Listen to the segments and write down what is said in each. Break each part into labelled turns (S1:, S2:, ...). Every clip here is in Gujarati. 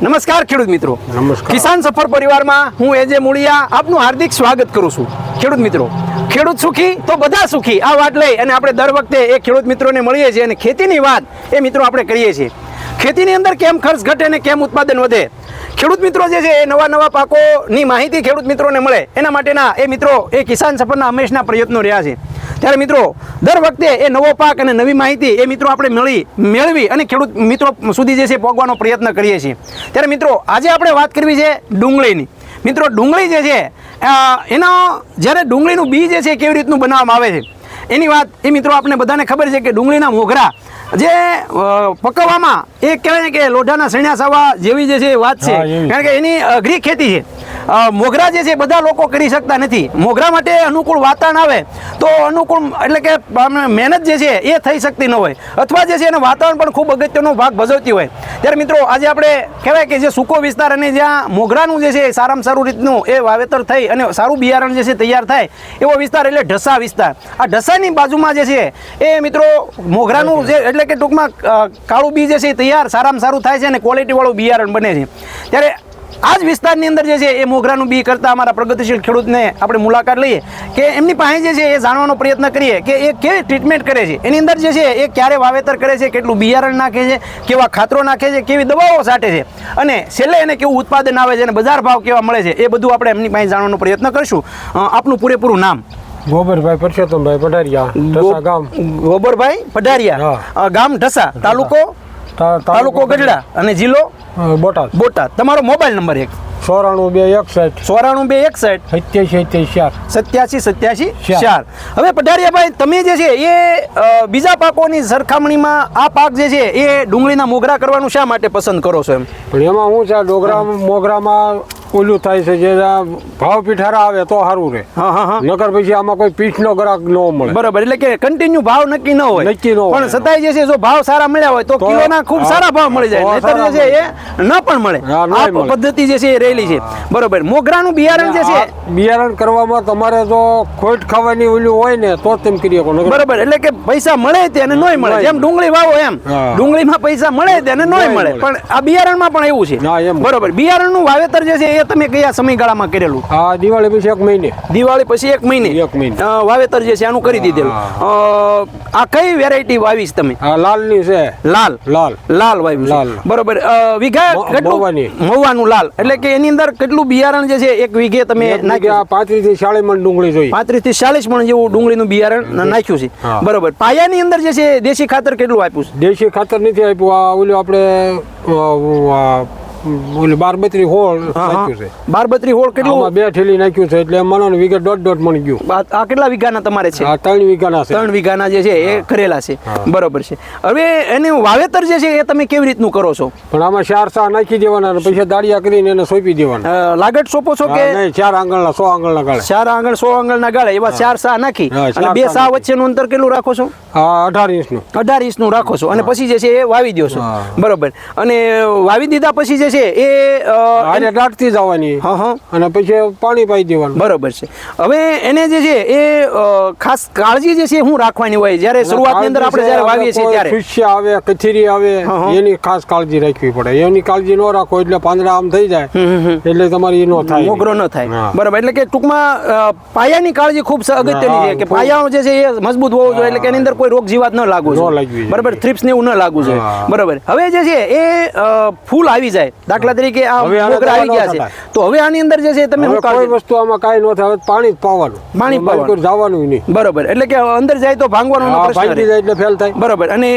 S1: નમસ્કાર ખેડૂત મિત્રો. કિસાન સફર પરિવારમાં હું એજે મુળિયા આપનું હાર્દિક સ્વાગત કરું છું. ખેડૂત મિત્રો ખેડૂત સુખી તો બધા સુખી. આ વાત લઈ અને આપણે દર વખતે એ ખેડૂત મિત્રોને મળીએ છીએ અને ખેતીની વાત એ મિત્રો આપણે કરીએ છીએ. ખેતીની અંદર કેમ ખર્ચ ઘટે અને કેમ ઉત્પાદન વધે? ખેડૂત મિત્રો જે છે એ નવા નવા પાકોની માહિતી ખેડૂત મિત્રોને મળે. એના માટેના એ મિત્રો એ કિસાન સફરના હંમેશના પ્રયત્નો રહ્યા છે. ત્યારે મિત્રો દર વખતે એ નવો પાક અને નવી માહિતી એ મિત્રો આપણે મળી મેળવી અને ખેડૂત મિત્રો સુધી જે છે પહોંચવાનો પ્રયત્ન કરીએ છીએ. ત્યારે મિત્રો આજે આપણે વાત કરવી છે ડુંગળીની. મિત્રો ડુંગળી જે છે એના જ્યારે ડુંગળીનું બી જે છે કેવી રીતનું બનાવવામાં આવે છે? એની વાત એ મિત્રો આપણે બધાને ખબર છે કે ડુંગળીના મોઘરા જે પકવવામાં એ કહેવાય ને કે લોઢાના સણ્યા સાવા જેવી જે છે વાત છે. કારણ કે એની અઘરી ખેતી છે. મોગરા જે છે બધા લોકો કરી શકતા નથી. મોગરા માટે અનુકૂળ વાતાવરણ આવે તો અનુકૂળ એટલે કે મહેનત જે છે એ થઈ શકતી ન હોય. અથવા જે છે એનું વાતાવરણ પણ ખૂબ અગત્યનો ભાગ ભજવતી હોય. ત્યારે મિત્રો આજે આપણે કહેવાય કે જે સૂકો વિસ્તાર અને જ્યાં મોગરાનું જે છે સારામાં સારું રીતનું એ વાવેતર થઈ અને સારું બિયારણ જે છે તૈયાર થાય એવો વિસ્તાર એટલે ઢસા વિસ્તાર. આ ઢસાની બાજુમાં જે છે એ મિત્રો મોગરાનું જે એટલે કે ટૂંકમાં કાળું બી જે છે તૈયાર સારામાં સારું થાય છે અને ક્વોલિટીવાળું બિયારણ બને છે. ત્યારે આ જ વિસ્તારની અંદર જે છે એ મોગરાનું બી કરતા અમારા પ્રગતિશીલ ખેડૂતને આપણે મુલાકાત લઈએ કે એમની પાસે જે છે એ જાણવાનો પ્રયત્ન કરીએ કે એ કેવી ટ્રીટમેન્ટ કરે છે. એની અંદર જે છે એ ક્યારે વાવેતર કરે છે કેટલું બિયારણ નાખે છે કેવા ખાતરો નાખે છે કેવી દવાઓ સાટે છે. અને છેલ્લે એને કેવું ઉત્પાદન આવે છે અને બજાર ભાવ કેવા મળે છે એ બધું આપણે એમની પાસે જાણવાનો પ્રયત્ન કરશું. આપનું પૂરેપૂરું નામ?
S2: ગોબરભાઈ પરસોત્તમભાઈ પઢારિયા ગામ.
S1: ગોબરભાઈ પઢારિયા ગામ ઢસા તાલુકો તાલુકો ગઢડા અને જિલ્લો?
S2: બોટાદ.
S1: બોટાદ. તમારો મોબાઈલ નંબર એક.
S2: ચોરાણું બે એકસઠ.
S1: ચોરાણું બે એકસઠ.
S2: સત્યાસી સત્યાસી ચાર.
S1: સત્યાસી સત્યાસી
S2: ચાર.
S1: હવે પઢારિયાભાઈ તમે જે છે એ બીજા પાકોની સરખામણીમાં આ પાક જે છે એ ડુંગળીના મોગરા કરવાનું શા માટે પસંદ કરો છો એમ?
S2: પણ એમાં શું છે ડોગરા મોગરામાં ઓલું થાય છે જે ભાવ પીઠારા આવે તો સારું રહે.
S1: હા હા હા.
S2: નકર પછી આમાં કોઈ પીઠનો ગ્રાહક ન મળે.
S1: બરાબર એટલે કે કન્ટિન્યુ ભાવ નક્કી ન હોય.
S2: નક્કી ન હોય.
S1: પણ સતાય જે છે જો ભાવ સારા મળ્યા હોય તો કિલોના ખૂબ સારા ભાવ મળી જાય. નહીતર જે છે એ ન પણ મળે. આ પદ્ધતિ જે છે એ રહેલી છે. બરોબર મોગરાનું બિયારણ જે છે
S2: બિયારણ કરવામાં તમારે જો ખોટ ખાવાની ઓલું હોય ને તો તેમ કરી શકો
S1: બરાબર એટલે કે પૈસા મળે તેને નોય મળે. જેમ ડુંગળી વાવો એમ. ડુંગળીમાં પૈસા મળે તેને નોય
S2: નોય
S1: મળે. પણ આ બિયારણમાં પણ એવું છે. બરોબર બિયારણનું વાવેતર જે છે એ તમે કયા સમયગાળામાં કરેલું?
S2: હા દિવાળી પછી એક મહિને.
S1: દિવાળી પછી એક મહિને?
S2: એક મહિને.
S1: વાવેતર જે છે આનું કરી દીધેલું. આ કઈ વેરાયટી વાવીશ તમે?
S2: આ લાલની છે.
S1: લાલ?
S2: લાલ.
S1: લાલ વાવી
S2: લાલ.
S1: બરોબર. વીઘા કેટલું?
S2: મહુવાની.
S1: લાલ. એટલે કે એની અંદર કેટલું બિયારણ જે છે એક વીઘે તમે નાખ્યું
S2: પાંત્રીસથી ચાલીસ મણ ડુંગળી જોઈ
S1: પાંત્રીસથી ચાલીસ મણ જેવું ડુંગળીનું બિયારણ નાખ્યું છે. બરોબર. પાયાની અંદર જે છે દેશી ખાતર કેટલું આપ્યું છે?
S2: દેશી ખાતર નથી આપ્યું. આ ઓલું આપણે બાર બત્રી હોળ નાખ્યું છે.
S1: બાર બત્રી હોળ કેટલું?
S2: બે ઠેલી નાખ્યું છે એટલે મને વીઘે દોઢ દોઢ મણ ગયું.
S1: આ આ કેટલા વીઘાના તમારે છે?
S2: ત્રણ વીઘાના છે.
S1: ત્રણ વીઘાના જે છે એ કરેલા છે. બરોબર છે. હવે એનું વાવેતર જે છે એ તમે કેવી રીતનું કરો છો?
S2: પણ આમાં ચાર સા નાખી દેવાના અને પછી દાળિયા કરીને એને સોંપી દેવાના.
S1: લાગટ સોંપો છો કે?
S2: નહીં ચાર આંગળના સો આંગળના ગાળે.
S1: ચાર આંગળ સો આંગળના ગાળે એવા ચાર સા નાખી. અને બે
S2: સા
S1: વચ્ચેનું અંતર કેટલું રાખો છો?
S2: અઢાર ઇંચનું.
S1: અઢાર ઇંચનું રાખો છો. અને પછી જે છે એ વાવી દો છો. બરોબર. અને વાવી દીધા પછી જે છે એ
S2: આજે દાટતી જવાની.
S1: હા હા.
S2: અને પછી પાણી પાઈ દેવાનું.
S1: બરોબર છે. હવે એને જે છે એ ખાસ કાળજી જે છે હું રાખવાની હોય? જ્યારે શરૂઆતની અંદર આપણે જ્યારે વાવીએ છીએ ત્યારે.
S2: ફુસ્યા આવે કથીરી આવે. એની ખાસ કાળજી રાખવી પડે. એની કાળજી ન રાખો એટલે પાંદડા આમ થઈ જાય. એટલે તમારી નો થાય.
S1: મોગરો ન થાય. બરોબર. એટલે કે ટૂંકમાં પાયાની કાળજી ખૂબ અગત્યની છે કે. પાયાઓ જે છે એ મજબૂત હોવો જોઈએ એટલે કે એની અંદર કોઈ રોગ જીવાત ન લાગવી જોઈએ. બરાબર. થ્રિપ્સ ને એવું ન લાગવું જોઈએ. બરાબર. હવે જે છે એ ફૂલ આવી જાય. દાખલા તરીકે આ મોગરા આવી ગયા છે. તો હવે આની અંદર જે છે તમે શું
S2: કોઈ વસ્તુ આમાં કાંઈ ન થાય હવે પાણી જ પાવાનું.
S1: પાણી પાવાનું.
S2: જવાનું નહીં.
S1: બરોબર. એટલે કે અંદર જાય તો ભાંગવાનો
S2: હા, ભાંગી જાય એટલે ફેલ થાય.
S1: બરોબર. અને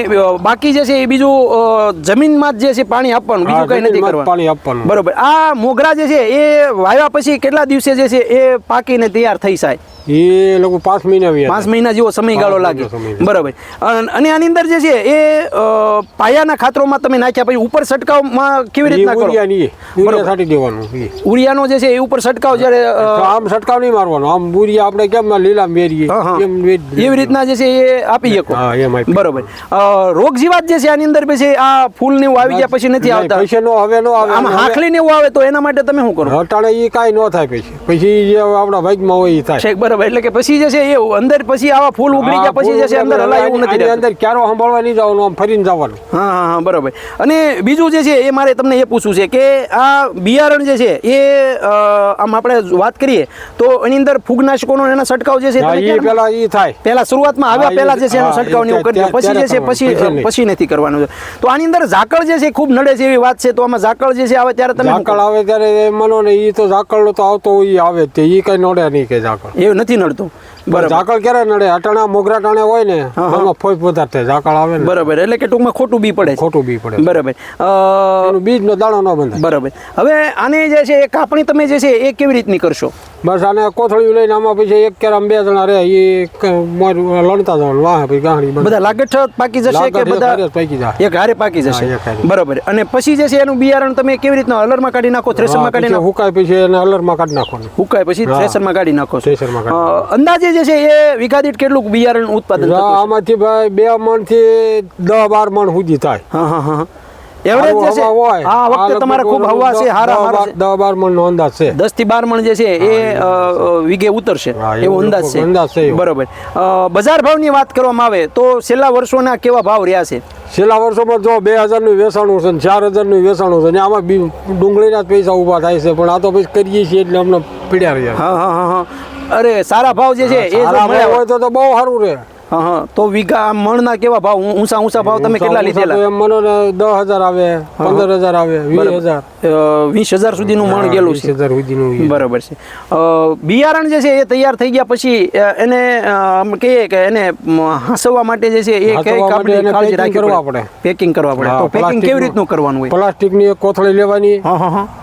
S1: બાકી જે છે એ બીજું જમીનમાં જ જે છે પાણી આપવાનું બીજું કંઈ નથી કરવાનું.
S2: પાણી આપવાનું.
S1: બરોબર. આ મોગરા જે છે એ વાવ્યા પછી કેટલા દિવસે જે છે એ પાકીને તૈયાર થઈ જાય?
S2: એ લોકો પાંચ મહિના
S1: પાંચ મહિના જેવો સમયગાળો લાગે. બરોબર. અન- આની અંદર જે છે એ પાયાના ખાતરોમાં તમે નાખ્યા પછી ઉપર છંટકાવમાં કેવી રીતના કરો? બરોબર.
S2: છાંટી દેવાનું
S1: ઉરિયાનો જે છે એ ઉપર છંટકાવ જ્યારે
S2: આમ છંટકાવ નહીં મારવાનો. આમ ઉરિયા આપણે કેમ લીલા. એમ
S1: એવી રીતના જે છે એ આપી શકો.
S2: બરાબર એમ
S1: બરોબર. રોગ જીવાત જે છે આની અંદર પછી આ ફૂલ ને એવું આવી ગયા પછી નથી આવતા.
S2: પૈસા નો હવે નો આવે
S1: આમ હાખલી ને એવું આવે તો એના માટે તમે શું કરો?
S2: અટાણે એ કાંઈ ન થાય પછી. પછી જે આપણા ભાગમાં હોય એ થાય.
S1: બરાબર એટલે કે પછી જે છે એ અંદર પછી આવા ફૂલ ઉગડી ગયા પછી જે છે અંદર હલાય એવું નથી
S2: અંદર ક્યારો સંભાળવા નહીં જવાનું આમ ફરીને જવાનું.
S1: હા હા બરાબર. અને બીજું જે છે એ મારે તમને એ પૂછવું છે કે આ બિયારણ જે છે એ આમ આપણે વાત કરીએ તો એની અંદર ફૂગનાશકોનો એના છંટકાવ જે છે એ
S2: પેલા ઈ થાય.
S1: પહેલા શરૂઆતમાં આવ્યા
S2: એ-
S1: પહેલા જે છે એનો છંટકાવ ને એવું કરી પછી જે છે પછી પછી નથી કરવાનું. છે તો આની અંદર ઝાકળ જે છે એ ખૂબ નડે છે એવી વાત છે તો આમાં ઝાકળ જે છે આવે ત્યારે તમે
S2: ઝાકળ આવે ત્યારે મનો ને એ તો ઝાકળ તો આવતો એ આવે તે એ કઈ નડે નહીં કે ઝાકળ.
S1: એવું નથી નડતું. બરાબર.
S2: ઝાકળ ક્યારે નડે? અટાણા મોગરા ટાણે હોય ને. એમાં ફોઈ પોતા થાય ઝાકળ આવે ને.
S1: બરાબર એટલે કે ટૂંકમાં ખોટું બી પડે
S2: ખોટું બી પડે
S1: બરાબર.
S2: બીજ નો દાણો ન બંધાય.
S1: બરાબર. હવે આને જે છે એ કાપણી તમે જે છે એ કેવી રીતની કરશો?
S2: બસ આને કોથળીયું લઈને આમાં પછી એક કેરામ બે જણા રહે એ લણતા જવાનું. વાહ પછી ગાહણી બંધ
S1: લાગઠ પાકી જશે કે બધા
S2: પાકી જાય.
S1: એક હારે પાકી જશે? બરાબર. અને પછી જે છે એનું બિયારણ તમે કેવી રીતના અલરમાં કાઢી નાખો? થ્રેસરમાં કાઢી નાખો?
S2: હુકાય પછી એને અલરમાં કાઢી નાખવાનું.
S1: હુકાય પછી. થ્રેસરમાં કાઢી નાખો
S2: થ્રેસરમાં કાઢી
S1: અંદાજે જે છે એ વીઘા દીઠ કેટલું બિયારણ ઉત્પાદન
S2: આમાંથી ભાઈ બે મણથી દસ બાર મણ સુધી થાય.
S1: હા હા હા એવરેજ જે છે
S2: હવા હોય.
S1: હા આ વખતે તમારે ખૂબ હવા છે હારા હારા
S2: દસ બાર મણ નો અંદાજ છે.
S1: દસથી બાર મણ જે છે એ અ, અ, વીઘે ઉતરશે એવો અંદાજ છે.
S2: અંદાજ છે
S1: બરોબર. બજાર ભાવની વાત કરવામાં આવે તો છેલ્લા વર્ષોના કેવા ભાવ રહ્યા છે?
S2: છેલ્લા વર્ષોમાં જો બે હજારનું વેચાણું છે ને ચાર હજારનું વેચાણું છે ને આમાં બી ડુંગળીના જ પૈસા ઊભા થાય છે પણ આ તો પછી કરીએ છીએ એટલે અમને પીડ્યા રહ્યા
S1: હા હા હા. અરે સારા ભાવ જે છે એ જો મળ્યા હોય.
S2: તો બહુ સારું રહે
S1: હા હા. તો વીઘા મણના કેવા ભાવ? ઊંચા ઊંચા ભાવ તમે કેટલા લીધેલા?
S2: મણ દસ હજાર આવે પંદર હજાર આવે વીસ હજાર.
S1: વીસ હજાર સુધીનું મણ ગયેલું છે.
S2: હજાર સુધીનું
S1: બરાબર છે. બિયારણ જે છે એ તૈયાર થઈ ગયા પછી એને કહીએ કે એને હાંસવવા માટે જે છે એ કઈ કાળજી રાખવી
S2: કરવા
S1: પડે. પેકિંગ કરવા પડે. તો પેકિંગ કેવી રીતનું કરવાનું હોય?
S2: પ્લાસ્ટિકની એક કોથળી લેવાની.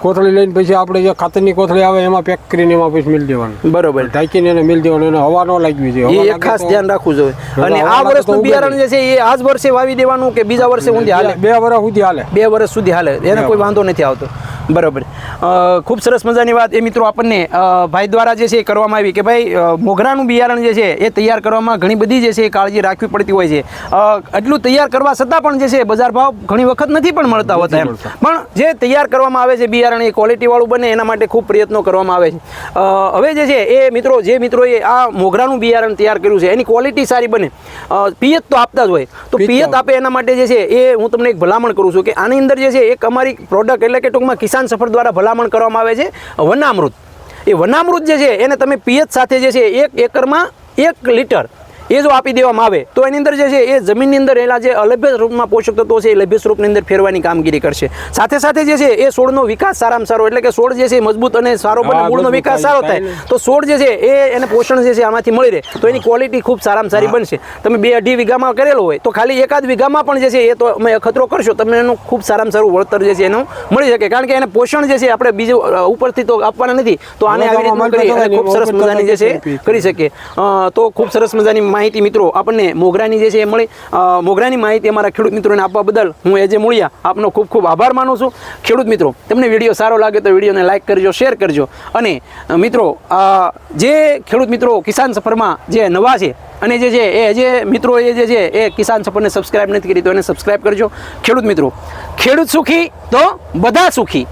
S2: કોથળી લઈને પછી આપણે જે ખાતરની કોથળી આવે એમાં પેક કરીને એમાં પછી મિલ દેવાનું.
S1: બરોબર.
S2: ઢાંકીને એને મિલ દેવાનું એને હવા ન લાગવી જોઈએ.
S1: એ ખાસ ધ્યાન રાખવું જોઈએ. અને આ વર્ષનું બિયારણ જે છે એ આજ વર્ષે વાવી દેવાનું કે બીજા વર્ષે ઊંધી હાલે?
S2: બે વર્ષ સુધી હાલે.
S1: બે વર્ષ સુધી હાલે. એને કોઈ વાંધો નથી આવતો. બરાબર. ખૂબ સરસ મજાની વાત. એ મિત્રો આપણને ભાઈ દ્વારા જે છે એ કરવામાં આવી કે ભાઈ મોગરાનું બિયારણ જે છે એ તૈયાર કરવામાં ઘણી બધી જે છે એ કાળજી રાખવી પડતી હોય છે. એટલું તૈયાર કરવા છતાં પણ જે છે બજાર ભાવ ઘણી વખત નથી પણ મળતા હોતા એમ. પણ જે તૈયાર કરવામાં આવે છે બિયારણ એ ક્વોલિટીવાળું બને એના માટે ખૂબ પ્રયત્નો કરવામાં આવે છે. હવે જે છે એ મિત્રો જે મિત્રોએ આ મોગરાનું બિયારણ તૈયાર કર્યું છે એની ક્વોલિટી સારી બને. અ, પિયત તો આપતા જ હોય. તો
S2: પિયત
S1: આપે. એના માટે જે છે એ હું તમને એક ભલામણ કરું છું કે આની અંદર જે છે એક અમારી પ્રોડક્ટ એટલે કે ટૂંકમાં કિસાન સફર દ્વારા ભલામણ કરવામાં આવે છે વનામૃત. એ વનામૃત જે છે એને તમે પિયત સાથે જે છે એક એકરમાં એક લીટર એ જો આપી દેવામાં આવે તો એની અંદર જે છે એ જમીનની અંદર રહેલા જે અલભ્ય સ્વરૂપમાં પોષક તત્વો છે એ લભ્ય સ્વરૂપની અંદર ફેરવાની કામગીરી કરશે. સાથે સાથે જે છે એ છોડનો વિકાસ સારામાં સારો એટલે કે છોડ જે છે મજબૂત અને સારો બને મૂળનો વિકાસ સારો
S2: થાય.
S1: તો છોડ જે છે એ એને પોષણ જે છે આમાંથી મળી રહે. તો એની ક્વોલિટી ખૂબ સારામાં સારી બનશે. તમે બે અઢી વીઘામાં કરેલો હોય તો ખાલી એકાદ વીઘામાં પણ જે છે એ તો અમે અખતરો કરશો તમને એનું ખૂબ સારામાં સારું વળતર જે છે એનું મળી શકે. કારણ કે એને પોષણ જે છે આપણે બીજું ઉપરથી તો આપવાના નથી. તો આને આવી રીતે ખૂબ સરસ મજાની જે છે કરી શકીએ. તો ખૂબ સરસ મજાની માહિતી મિત્રો આપણને મોગરાની જે છે એ મળી. મોગરાની માહિતી અમારા ખેડૂત મિત્રોને આપવા બદલ હું એ જે મૂળિયા આપનો ખૂબ ખૂબ આભાર માનું છું. ખેડૂત મિત્રો, તમને વીડિયો સારો લાગે તો વિડીયોને લાઇક કરજો, શેર કરજો. અને મિત્રો જે ખેડૂત મિત્રો કિસાન સફરમાં જે નવા છે અને જે છે એ જે મિત્રો એ જે છે એ કિસાન સફરને સબસ્ક્રાઇબ નથી કરી તો એને સબસ્ક્રાઇબ કરજો. ખેડૂત મિત્રો, ખેડૂત સુખી તો બધા સુખી.